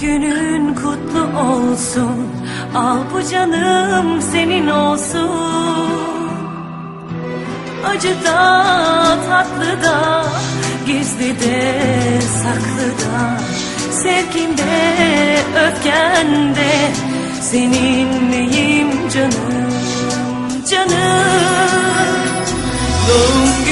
günün kutlu olsun. Al bu canım senin olsun. Acı da tatlı da Gizli de saklı da. Sevkinde öfkende Seninleyim canım canım? Doğum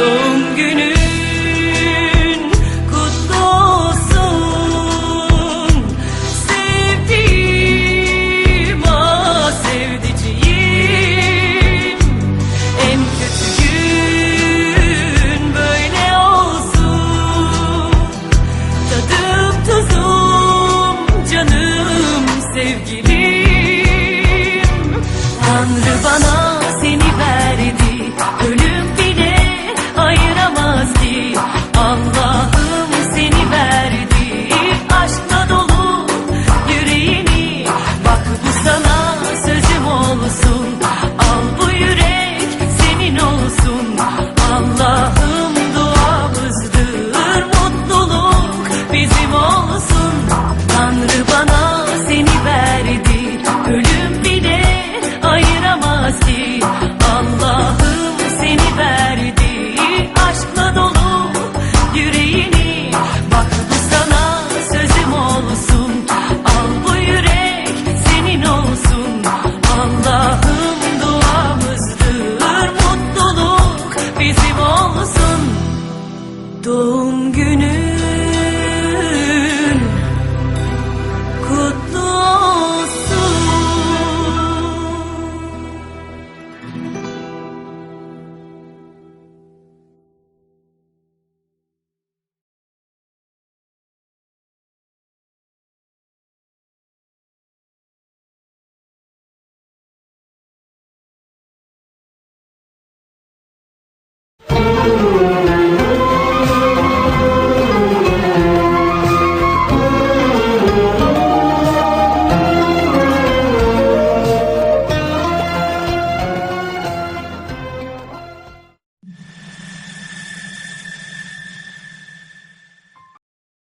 Doğum günün kutlu olsun. Sevdiğim ah sevdiceğim. En kötü gün böyle olsun. Tadım tuzum canım sevgilim. Tanrı bana